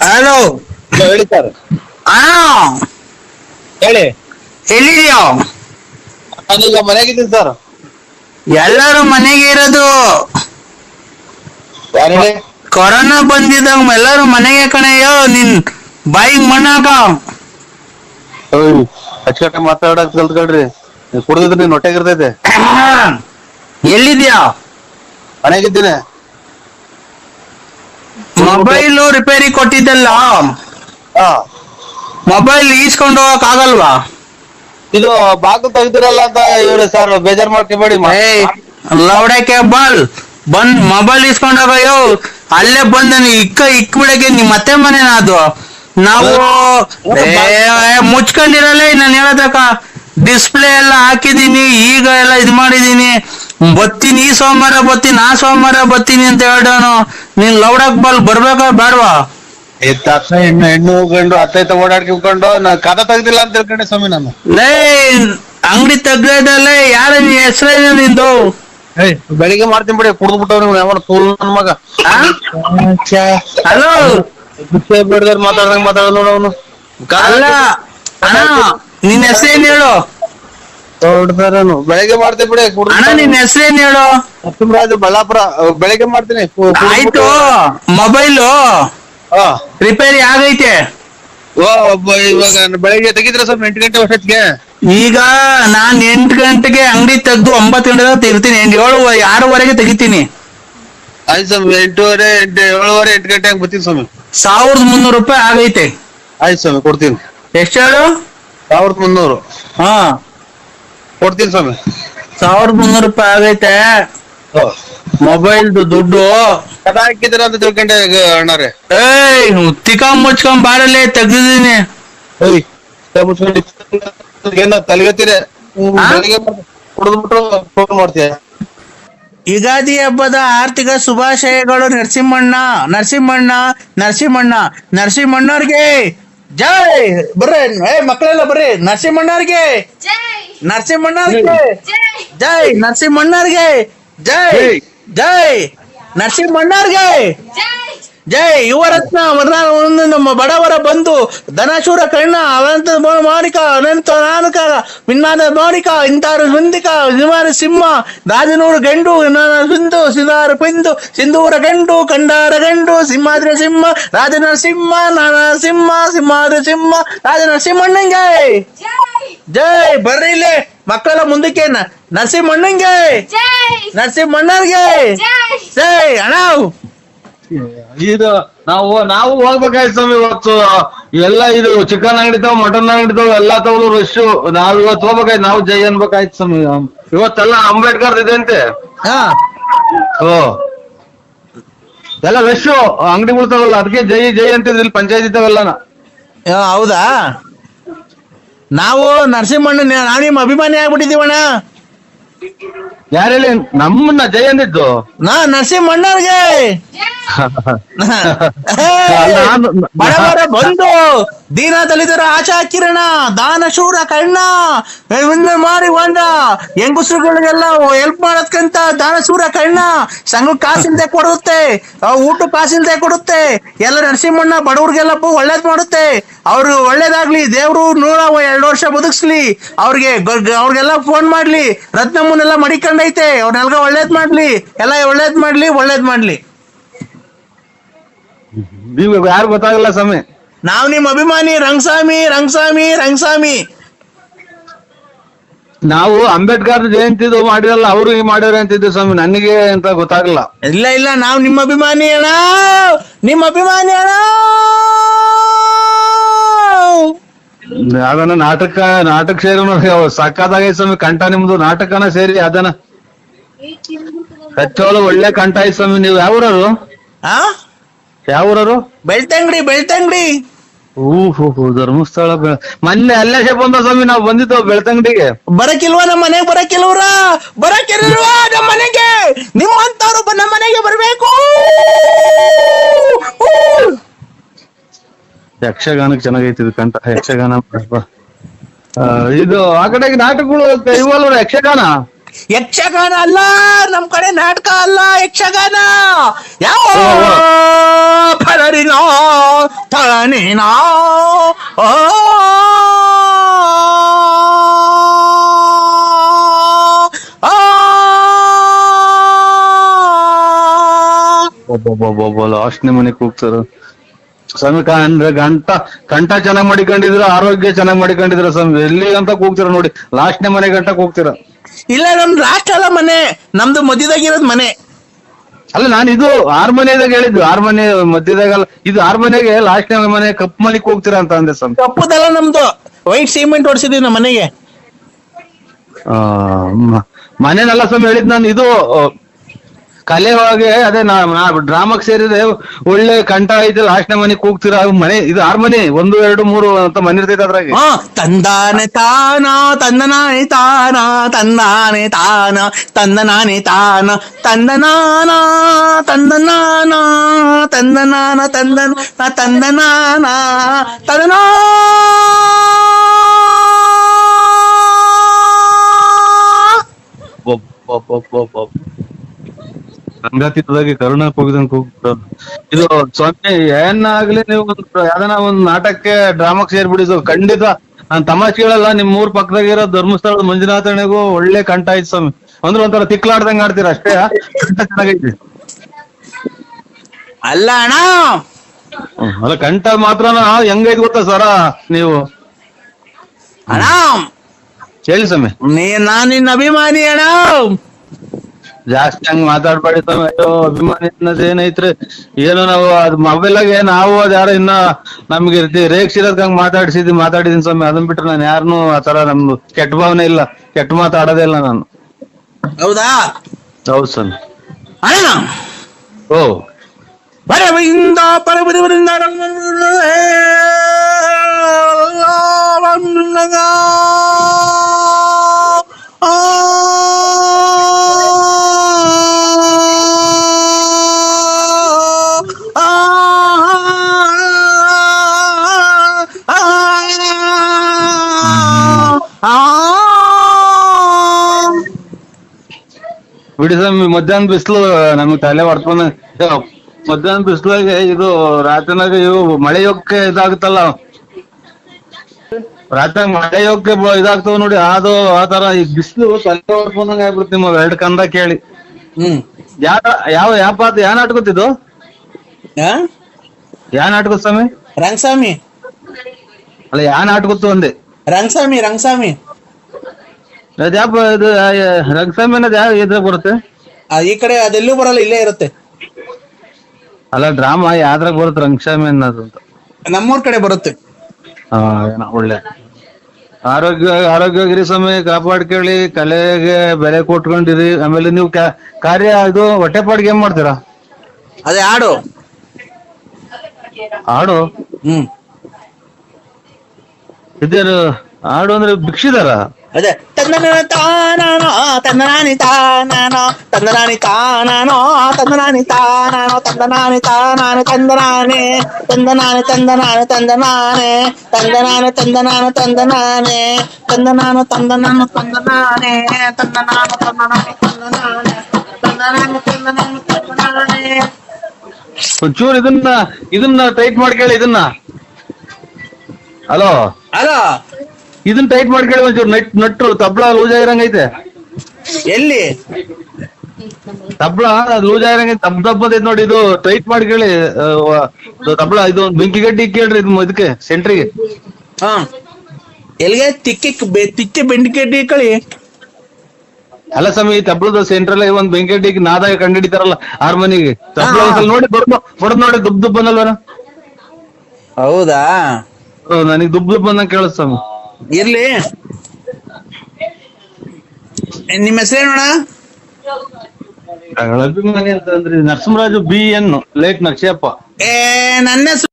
Hello. ಹೇಳಿ sir. ಆ ಹೇಳಿ. ಎಲ್ಲಿದ್ಯೋ ನಾನೀಗ ಮನೆಯಾಗಿದ್ದೀನಿ ಸರ್. ಎಲ್ಲರೂ ಮನೆಗೆ ಇರೋದು. ಯಾರು ಹೇಳಿ? ಕೊರೋನಾ ಬಂದಿದ್ದಾಗ ಎಲ್ಲರೂ ಮನೆಗೆ ಕಣಯ್ಯೋ ನಿನ್ ಬಾಯಿಗೆ ಮಣ್ಣಾಕ ಅಚ್ಚುಕಟ್ಟೆ ಮಾತಾಡಕ್ ಕಲ್ತ್ಕೊಳ್ರಿ. ನೀ ಕುಡಿದ್ರೆ ನೀನ್ ಹೊಟ್ಟೆಗಿರ್ತೈತೆ ಎಲ್ಲಿದ್ಯಾ ಮನೆಯಾಗಿದ್ದೀನಿ ಮೊಬೈಲು ರಿಪೇರಿ ಕೊಟ್ಟಿದ್ದಲ್ಲ? ಮೊಬೈಲ್ ಈಸ್ಕೊಂಡು ಹೋಗಕ್ ಆಗಲ್ವಾ? ಇದು ಬಾಗಿಲು ತೆಗ್ದಿರಲ್ಲ ಅಂತ ಇವ್ರು ಸರ್ ಬೇಜಾರ್ ಮಾಡ್ಕೊಬೇಡಿ ಲೌಡೆ ಕೇಬಲ್. ಬಂದ್ ಮೊಬೈಲ್ ಇಸ್ಕೊಂಡು ಹೋಗಯ್ಯೋ ಅಲ್ಲೇ ಬಂದ ಇಕ್ಕ ಇಕ್ ಬಿಡಕ್ಕೆ ನಿಮ್ ಮತ್ತೆ ಮನೇನ ಅದು? ನಾವು ಮುಚ್ಕೊಂಡಿರಲ್ಲ ನಾನು ಹೇಳದಕ್ಕ? ಡಿಸ್ಪ್ಲೇ ಎಲ್ಲ ಹಾಕಿದೀನಿ ಈಗ ಎಲ್ಲ ಇದ್ ಮಾಡಿದೀನಿ. ಬತ್ತೀನಿ ಈ ಸೋಮವಾರ ಬತ್ತೀನಿ ಆ ಸೋಮವಾರ ಬತ್ತೀನಿ ಅಂತ ಹೇಳೋನು ನೀನ್ ಲೌಡಾಕ್ ಬಲ್ ಬರ್ಬೇಕಾ ಬೇಡವಾ? ತಕ್ಷಣ ಹೆಣ್ಣು ಹೆಣ್ಣು ಗಂಡು ಅತ್ತೈತ ಓಡಾಡ್ಕೊಂಡು ನಾ ಕದ ತೆಗ್ದಿಲ್ಲ ಅಂತ ತಿಳ್ಕೊಂಡೆ ಸ್ವಾಮಿ ನಾನು. ಲೇ ಅಂಗಡಿ ತೆಗ್ದಲ್ಲೇ ಯಾರ ಹೆಸರೇನು ನಿಂದು? ಏಯ್ ಬೆಳಿಗ್ಗೆ ಮಾಡ್ತೀನಿ ಬಿಡಿ ಕುಡ್ದು ಬಿಟ್ಟವ್ರು ಯಾವ ತೋಲ್ ನನ್ ಮಗ. ಹಲೋ? ಬಿಡ್ದಾರ ಮಾತಾಡ್ದಂಗ್ ಮಾತಾಡೋದು ನೋಡು ಅವನು. ಅಲ್ಲ ಅಣ್ಣ ನಿನ್ ಹೆಸರೇನ್ ಹೇಳು? ಹೊಡ್ದಾರನು ಬೆಳಿಗ್ಗೆ ಮಾಡ್ತೀನಿ ಬಿಡಿ ಕುಡ್ದು ಅಣ್ಣ ನಿನ್ ಹೆಸರೇನ್ ಹೇಳು? ನರಸಿಂಹರಾಜು ಬಳ್ಳಾಪುರ ಅಹ್, ಬೆಳಿಗ್ಗೆ ಮಾಡ್ತೀನಿ ಕು- ಕುಡ್ದು ಆಯ್ತು ಮೊಬೈಲು ಹಾ. ರಿಪೇರಿ ಆಗೈತೆ. ಓ ಒಬ್ಬ ಇವಾಗ ಬೆಳಿಗ್ಗೆ ತೆಗಿದ್ರ ಸ್ವಲ್ಪ ಎಂಟು ಗಂಟೆ ವರ್ಷಕ್ಕೆ ಈಗ ನಾನ್ ಎಂಟು ಗಂಟೆಗೆ ಅಂಗಡಿ ತೆಗ್ದು ಒಂಬತ್ತು ಗಂಟೆ ತೆಗಿತೀನಿ. ಏಳು ಆರೂವರೆಗೆ ತೆಗಿತೀನಿ. ಆಯ್ತು ಸ್ವಾಮಿ ಎಂಟೂವರೆ ಎಂಟು ಏಳುವರೆ ಎಂಟು ಗಂಟೆ ಹಂಗೆ ಬರ್ತೀನಿ ಸ್ವಾಮಿ. ಸಾವಿರದ ಮುನ್ನೂರು ರೂಪಾಯಿ ಆಗೈತೆ. ಆಯ್ತು ಸ್ವಾಮಿ ಕೊಡ್ತೀನಿ. ಎಷ್ಟು ಹೇಳು? ಸಾವಿರದ ಮುನ್ನೂರು. ಹಾ. ಕೊಡ್ತೀನಿ ಸ್ವಾಮಿ. ಸಾವಿರದ ಮುನ್ನೂರು ರೂಪಾಯಿ ಆಗೈತೆ. ಮೊಬೈಲ್ ದುಡ್ಡು. ಕದ ಹಾಕಿದ್ದೀರ ಅಂತ ತಿಳ್ಕೊಂಡೆ ಅಣ್ಣಾರೆ ಏಯ್ ತಿಕಾಂ ಮುಚ್ಕೊಂಡ್ ಬಾರಲ್ಲೇ ತೆಗ್ದಿದ್ದೀನಿ. ಏಯ್ ಏನೋ ತಲೆಗತ್ತೀರ ಫೋನ್ ಮಾಡ್ತೀಯ? ಯುಗಾದಿ ಹಬ್ಬದ ಆರ್ಥಿಕ ಶುಭಾಶಯಗಳು ನರಸಿಂಹಣ್ಣ ನರಸಿಂಹಣ್ಣ ನರಸಿಂಹಣ್ಣ ನರಸಿಂಹಣ್ಣವ್ರಿಗೆ. ಜೈ! ಬರ್ರಿ ಏ ಮಕ್ಕಳೆಲ್ಲ ಬರ್ರಿ ನರಸಿಂಹಣ್ಣವ್ರಿಗೆ. ಜೈ! ನರಸಿಂಹಣ್ಣವ್ರಿಗೆ. ಜೈ. ಜೈ ನರಸಿಂಹಣ್ಣವ್ರಿಗೆ. ಜೈ. ಜೈ. ನರಸಿಂಹಣ್ಣವ್ರಿಗೆ. ಜೈ ಜೈ ಯುವರತ್ನ ಮರ್ನಾಳ ಒಂದು ನಮ್ಮ ಬಡವರ ಬಂಧು ಧನಶೂರ ಕರ್ಣ ಅನಂತ ಮಾಣಿಕ ಅನಂತ ನಾನಕ ಮಿನ್ನಾದ ಮಾಣಿಕ ಇಂತಾರು ಮುಂದಿಕ ಸಿಂಹಾರ ಸಿಂಹ ರಾಜನೂರು ಗಂಡು ನಾನ ಸಿಂಧು ಸಿದಾರ ಪಿಂದು ಸಿಂಧೂರ ಗಂಡು ಕಂಡಾರ ಗಂಡು ಸಿಂಹಾದ್ರ ಸಿಂಹ ರಾಜನ ಸಿಂಹ ನಾನ ಸಿಂಹ ಸಿಂಹಾದ್ರ ಸಿಂಹ ರಾಜನ ಸಿಂಹಣ್ಣಂಗೆ ಜೈ ಬರ್ರಿ ಇಲ್ಲಿ. ಮಕ್ಕಳೆಲ್ಲ ಮುಂದಕ್ಕೆ ನರಸಿಂಹಣ್ಣಂಗೆ. ಜೈ. ನರಸಿಂಹಣ್ಣವ್ರಿಗೆ ಜೈ. ಜೈ ಅಣ್ಣ. ಇದು ನಾವು ನಾವು ಹೋಗ್ಬೇಕಾಯ್ತು ಸ್ವಾಮಿ ಇವತ್ತು. ಎಲ್ಲ ಇದು ಚಿಕನ್ ಅಂಗಡಿ ತಾವ್ ಮಟನ್ ಅಂಗಡಿ ತಾವ್ ಎಲ್ಲಾ ತವಲು ರಶ್ ನಾವ್ ಇವತ್ತು ಹೋಗ್ಬೇಕಾಯ್ತು ನಾವು ಜೈ ಅನ್ಬೇಕಾಯ್ತು ಸ್ವಾಮಿ. ಇವತ್ತೆಲ್ಲ ಅಂಬೇಡ್ಕರ್ ಇದೆ ಅಂತೆ ಹಾ. ಓ. ಎಲ್ಲ ರಶ್ ಅಂಗಡಿಗಳು ಉಳ್ತಾವಲ್ಲ ಅದಕ್ಕೆ ಜೈ ಜೈ ಅಂತಿದ್ರು ಇಲ್ಲಿ ಪಂಚಾಯತ್ ಇದ್ದಾವೆಲ್ಲನ ಹೌದಾ? ನಾವು ನರಸಿಂಹಣ್ಣ ನಾವು ನಿಮ್ಮ ಅಭಿಮಾನಿ ಆಗ್ಬಿಟ್ಟಿದೀವಣ್ಣ ಯಾರೇಳಿ ನಮ್ಮನ್ನ ಜಯ ಅಂದಿದ್ದು? ನಾ ನರಸಿಂಹಣ್ಣವ್ರಿಗೆ. ನಾನು- ಬಡವರ ಬಂದು ದೀನ ದಲಿತರ ಆಶಾ ಕಿರಣ ದಾನ ಶೂರ ಕಣ್ಣ ಮಾರಿ ಒಂದ ಹೆಂಗುಸ್ರುಗಳಿಗೆಲ್ಲ ಹೆಲ್ಪ್ ಮಾಡೋದ್ಕಂತ ದಾನ ಶೂರ ಕಣ್ಣ ಸಂಘ ಕಾಸಿಲ್ದೆ ಕೊಡುತ್ತೆ ಊಟ ಕಾಸಿಲ್ದೆ ಕೊಡುತ್ತೆ ಎಲ್ಲ ನರಸಿಂಹಣ್ಣ ಬಡವ್ರಿಗೆಲ್ಲ ಒಳ್ಳೇದ್ ಮಾಡುತ್ತೆ. ಅವ್ರು ಒಳ್ಳೇದಾಗ್ಲಿ ದೇವರು ನೂರ ಎರಡು ವರ್ಷ ಬದುಕ್ಸ್ಲಿ. ಅವ್ರಿಗೆ ಅವ್ರಿಗೆಲ್ಲ ಫೋನ್ ಮಾಡ್ಲಿ. ರತ್ನಮ್ಮನ್ನೆಲ್ಲ ಮಡಿಕೊಂಡೈತೆ. ಅವ್ರನ್ನೆಲ್ಲ ಒಳ್ಳೇದ್ ಮಾಡ್ಲಿ. ಎಲ್ಲ ಒಳ್ಳೇದ್ ಮಾಡ್ಲಿ ಒಳ್ಳೇದ್ ಮಾಡ್ಲಿ. ನೀವು ಯಾರು ಗೊತ್ತಾಗಲ್ಲ ಸ್ವಾಮಿ? ನಾವ್ ನಿಮ್ ಅಭಿಮಾನಿ ರಂಗಸ್ವಾಮಿ ರಂಗಸ್ವಾಮಿ ರಂಗಸ್ವಾಮಿ. ನಾವು ಅಂಬೇಡ್ಕರ್ ಜಯಂತಿದು ಮಾಡಿರಲ್ಲ ಅವ್ರು ಈ ಮಾಡ್ಯಾರ ಅಂತಿದ್ದೆ ಸ್ವಾಮಿ. ನನಗೆ ಅಂತ ಗೊತ್ತಾಗಲ್ಲ. ಇಲ್ಲ ಇಲ್ಲ ನಾವು ನಿಮ್ಮ ಅಭಿಮಾನಿ ಅಣ್ಣ. ನಿಮ್ಮ ಅಭಿಮಾನಿ ಅಣ್ಣ. ಅದನ್ನ ನಾಟಕ ನಾಟಕ ಸೇರಿ ಸಕ್ಕದಾಗ ಸ್ವಾಮಿ ಕಂಠ ನಿಮ್ದು ನಾಟಕನ ಸೇರಿ ಅದನ್ನ. ಕಚ್ಚೋಳ ಒಳ್ಳೆ ಕಂಠ ಐತ್ ಸ್ವಾಮಿ ನೀವು ಯಾವ್ರರು ಆ? ಯಾವ್ರರು ಬೆಳ್ತಂಗಡಿ ಬೆಳ್ತಂಗಡಿ. ಹೂ ಹೂ ಧರ್ಮಸ್ಥಳ ಮೊನ್ನೆ ಅಲ್ಲೇ ಬಂದ ಸ್ವಾಮಿ ನಾವು ಬಂದಿದ್ದು ಬೆಳ್ತಂಗಡಿಗೆ. ಬರಕಿಲ್ವಾ ನಮ್ಮ ಮನೆಗೆ ಬರಕಿಲ್ವ್ರ? ಬರಕಿಲ್ವಾ ನಮ್ಮ ಮನೆಗೆ? ನಿಮ್ಮಂತವ್ರು ನಮ್ಮ ಮನೆಗೆ ಬರ್ಬೇಕು. ಯಕ್ಷಗಾನಕ್ಕೆ ಚೆನ್ನಾಗೈತಿ ಇದು ಕಂಠ. ಯಕ್ಷಗಾನ ಇದು ಆ ಕಡೆ ನಾಟಕಗಳು ಇವಲ್ವ ಯಕ್ಷಗಾನ? ಯಕ್ಷಗಾನ ಅಲ್ಲ ನಮ್ ಕಡೆ ನಾಟಕ ಅಲ್ಲ ಯಕ್ಷಗಾನ. ಯಾವ ಫಲರಿನೋ ತಳನಿನ ನೀನಾ ಓ. ಆ ನಿಮ್ಮನೆ ಕೂಗ್ತಾರ. ಸ್ವಾಮಿ ಅಂದ್ರೆ ಗಂಟ ಕಂಠ ಚೆನ್ನಾಗ್ ಮಾಡಿಕೊಂಡಿದ್ರ ಆರೋಗ್ಯ ಚೆನ್ನಾಗ್ ಮಾಡಿಕೊಂಡಿದ್ರ ಸ್ವಾಮಿ? ಎಲ್ಲಿ ಅಂತ ಕೂಗ್ತೀರ ನೋಡಿ. ಲಾಸ್ಟ್ನೇ ಮನೆ ಗಂಟ ಕೂಗ್ತೀರ. ಇಲ್ಲ ನಮ್ದು ಲಾಸ್ಟ್ ಅಲ್ಲ ಮನೆ. ನಮ್ದು ಮಧ್ಯದಾಗಿರೋದ್ ಮನೆ. ಅಲ್ಲ ನಾನು ಇದು ಆರ್ ಮನೆದಾಗ ಹೇಳಿದ್ದು. ಆರ್ ಮನೆ ಮಧ್ಯದಾಗಲ್ಲ. ಇದು ಆರ್ ಮನೆಗೆ ಲಾಸ್ಟ್ನೇ ಮನೆ ಕಪ್ ಮನೆಗೆ ಹೋಗ್ತೀರಾ ಅಂತ ಅಂದೆ ಸ್ವಾಮಿ. ಕಪ್ಪದಲ್ಲ ನಮ್ದು. ವೈಟ್ ಸಿಮೆಂಟ್ ಹೊಡ್ಸಿದೀವಿ ನಮ್ಮ ಮನೆಗೆ. ಆ, ಮ- ಮನೆನಲ್ಲ ಸ್ವಾಮಿ ಹೇಳಿದ್ ನಾನು. ಇದು ಕಲೆ ಒಳಗೆ ಅದೇ ನಾ ಡ್ರಾಮಾಕ್ ಸೇರಿದ್ರೆ ಒಳ್ಳೆ ಕಂಠ ಐತೆ ಲಾಸ್ಟ್ ಮನೆ ಕೂಗ್ತೀರಾ ಮನೆ ಇದು ಆರ್ ಮನೆ ಒಂದು ಎರಡು ಮೂರು ಅಂತ ಮನೆ ಇರ್ತೈತೆ ಅದ್ರಾಗ. ಹಾ ತಂದಾನೆ ತಾನ ತಂದನಾನೆ ತಾನ ತಂದಾನೆ ತಾನ ತಂದನಾನೆ ತಾನ ತಂದನಾನ ತಂದನಾನ ತಂದನಾನ ತಂದನ ತಂದನಾನ ತಂದನಾ. ಸಂಗಾತಿದಾಗಿ ಕರುಣ ಕೂಗಿದಂಗ್ ಕೂಗ್ತಾರ ಇದು ಸ್ವಾಮಿ ಏನಾಗ್ಲಿ ನೀವು ಯಾವ್ದನ ಒಂದ್ ನಾಟಕಕ್ಕೆ ಡ್ರಾಮಾಕ್ ಸೇರ್ಬಿಡಿ ಖಂಡಿತ. ನಾನ್ ತಮಾಷೆ ಕೇಳಲ್ಲ ನಿಮ್ ಊರ್ ಪಕ್ಕದಾಗಿರೋ ಧರ್ಮಸ್ಥಳದ ಮಂಜುನಾಥಣೆಗೂ ಒಳ್ಳೆ ಕಂಠ ಆಯ್ತು ಸ್ವಾಮಿ. ಅಂದ್ರೆ ಒಂಥರ ತಿಕ್ಲಾಡ್ದಂಗ್ ಆಡ್ತೀರ ಅಷ್ಟೇ ಕಂಠ ಚೆನ್ನಾಗೈತಿ. ಅಲ್ಲ ಅಣ್ಣ! ಅಲ್ಲ ಕಂಠ ಮಾತ್ರ ಹೆಂಗೈತ್ ಗೊತ್ತಾ ಸರ ನೀವು? ಅಣ್ಣ! ಹೇಳಿ ಸ್ವಾಮಿ. ನೀ ನಾನ್ ನಿನ್ನ ಅಭಿಮಾನಿ ಅಣ್ಣ! ಜಾಸ್ತಿ ಹಂಗ್ ಮಾತಾಡ್ಬೇಡಿ ಸ್ವಾಮಿ ಅಯ್ಯೋ ಅಭಿಮಾನಿ ಅನ್ನೋದ್ ಏನೈತ್ರಿ ಏನೋ ನಾವು ಅದ್ ಮೊಬೈಲಾಗೆ ನಾವು ಅದ್ ಯಾರೋ ಇನ್ನ ನಮ್ಗೆ ಇರ್ತಿ ರೇಗ್ಸಿರೋದ್ ಹಂಗ್ ಮಾತಾಡ್ಸಿದ್ವಿ ಮಾತಾಡಿದೀನಿ ಸ್ವಾಮಿ ಅದನ್ ಬಿಟ್ರೆ ನಾನು ಯಾರನ್ನು ಆತರ ನಮ್ದು ಕೆಟ್ಟ ಭಾವನೆ ಇಲ್ಲ ಕೆಟ್ಟ ಮಾತಾಡೋದೇ ಇಲ್ಲ ನಾನು. ಹೌದಾ? ಹೌದ್ ಸ್ವಾಮಿ. ಅಣ್ಣ! ಓ. ಪರವಿಂದ ಪರವಿಂದ ಬಿಡಿ ಸ್ವಾಮಿ ಮಧ್ಯಾಹ್ನ ಬಿಸಿಲು ನಮ್ಗ್ ತಲೆ ಹೊಡ್ಕೊಂಡ್ ಮಧ್ಯಾಹ್ನ ಬಿಸಿಲಾಗೆ ಇದು ರಾತ್ರಿನಾಗ ಇವು ಮಳೆ ಯೋಗಕ್ಕೆ ಇದಾಗುತ್ತಲ್ಲ ರಾತ್ರಿ ಮಳೆ ಯೋಗಕ್ಕೆ ಇದಾಗ್ತಾವ ನೋಡಿ ಅದು ಆ ತರ ಈ ಬಿಸಿಲು ತಲೆ ಹೊಡ್ಕೊಂಡಂಗ ಆಗ್ಬಿಡುತ್ತೆ ನಿಮ್ಮ ಎರಡು ಕಂದ ಕೇಳಿ. ಹ್ಮ್. ಯಾವ ಯಾವ ಯಾವ ಪಾತ್ರ ಯಾವ ನಾಟಕತ್ತಿದ್ದು? ಯಾವ ನಾಟಕ ಸ್ವಾಮಿ? ರಂಗಸ್ವಾಮಿ. ಅಲ್ಲ ಯಾವ ನಾಟಕತ್ತು ಅಂದೆ ರಂಗಸ್ವಾಮಿ ರಂಗಸ್ವಾಮಿ. ಅದ್ ಇದು ರಂಗಸ್ವಾಮಿ ಅನ್ನೋದು ಯಾವ ಇದ್ರಾಗ ಬರುತ್ತೆ? ಆ, ಈ ಕಡೆ ಅದೆಲ್ಲೂ ಬರಲ್ಲ ಇಲ್ಲೇ ಇರುತ್ತೆ. ಅಲ್ಲ ಡ್ರಾಮಾ ಯಾವ್ದ್ರಾಗ ಬರುತ್ತೆ ರಂಗಸ್ವಾಮಿ ಅನ್ನೋದು ಅಂತ? ನಮ್ಮೂರ್ ಕಡೆ ಬರುತ್ತೆ. ಹಾ ಏನೋ ಒಳ್ಳೆ. ಆರೋಗ್ಯ ಆರೋಗ್ಯಗಿರಿ ಸ್ವಾಮಿ ಕಾಪಾಡ್ಕೊಳ್ಳಿ ಕಲೆಗೆ ಬೆಲೆ ಕೊಟ್ಕೊಂಡಿರಿ. ಆಮೇಲೆ ನೀವು ಕಾರ್ಯ ಇದು ಹೊಟ್ಟೆಪಾಡಿಗೆ ಏನ್ ಮಾಡ್ತೀರಾ? ಅದೇ ಹಾಡು. ಹಾಡು? ಹ್ಮ್. ಇದೇನು ಹಾಡು ಅಂದ್ರೆ ಭಿಕ್ಷಿದಾರ? ಅದೇ. ತಂದನ ತಾನಾನೋ ತಂದನಾನಿ ತಾನಾನೋ ತಂದನಾನಿ ತಾನಾನೋ ತಂದನಾನಿ ತಾನಾನೋ ತಂದನಾನಿ ತಾನಾನು ತಂದನಾನೆ ತಂದನಾನೆ ತಂದನಾನು ತಂದನಾನೆ ತಂದನಾನು ತಂದನಾನು ತಂದನಾನೆ ತಂದನಾನು ತಂದನಾನು ತಂದನಾನೆ ತಂದನಾನು ತಂದನಾನು ತಂದನಾನೆ ತಂದನಾನು ತಂದನಾನು ತಂದನಾನೆ ಇದನ್ನ ಇದನ್ನ ಟೈಟ್ ಮಾಡ್ಕೊಳ್ಳಿ ಇದನ್ನ ಹಲೋ ಹಲೋ ಇದನ್ನ ಟೈಟ್ ಮಾಡ್ಕೊಳ್ಳಿ ಒಂಚೂರು. ನಟ್ ನಟ್ರು ತಬ್ಳ ಲೂಸ್ ಆಗಿರಂಗೈತೆ ಎಲ್ಲಿ? ತಬ್ಳ ಲೂಸ್ ಆಗಿರಂಗ ತಬ್ ತಬ್ಬದೈತೆ ನೋಡಿ ಇದು ಟೈಟ್ ಮಾಡ್ಕೊಳ್ಳಿ. ತಬ್ಳ ಇದು ಬೆಂಕಿ ಗಡ್ಡಿ ಕೇಳ್ರಿ ಇದು ಇದಕ್ಕೆ ಸೆಂಟ್ರಿಗೆ ಹಾ. ಎಲ್ಲಿಗೆ? ತಿಕ್ಕಿ ತಿಕ್ಕಿ ಬೆಂಡಿಕೆಡ್ಡಿ ಕಳಿ ಅಲ್ಲ ಸ್ವಾಮಿ ಈ ಸೆಂಟ್ರ್ ಸೆಂಟ್ರಲ್ ಒಂದ್ ಬೆಂಕಿ ಗಡ್ಡಿ ನಾದಾಗ ಕಂಡಿಡಿತಾರಲ್ಲ ಹಾರ್ಮೋನಿಗೆ. ಒಂದ್ಸಲ ನೋಡಿ ಬರ್ಬ ನೋಡಿ ದುಬ್ ದುಬ್ ಹೌದಾ? ನನಗೆ ದುಬ್ ದುಬ್ ಕೇಳಿಸ್ ಸ್ವಾಮಿ. ಇರ್ಲಿ. ನಿಮ್ಮ ಹೆಸರೇನೋಣ ಅಭಿಮಾನಿ ಅಂತ ಅಂದ್ರೆ ನರಸಿಂಹರಾಜು ಬಿ ಎನ್ ಲೇಟ್ ನಕ್ಷಯಪ್ಪ. ಏ ನನ್ನ ಹೆಸರು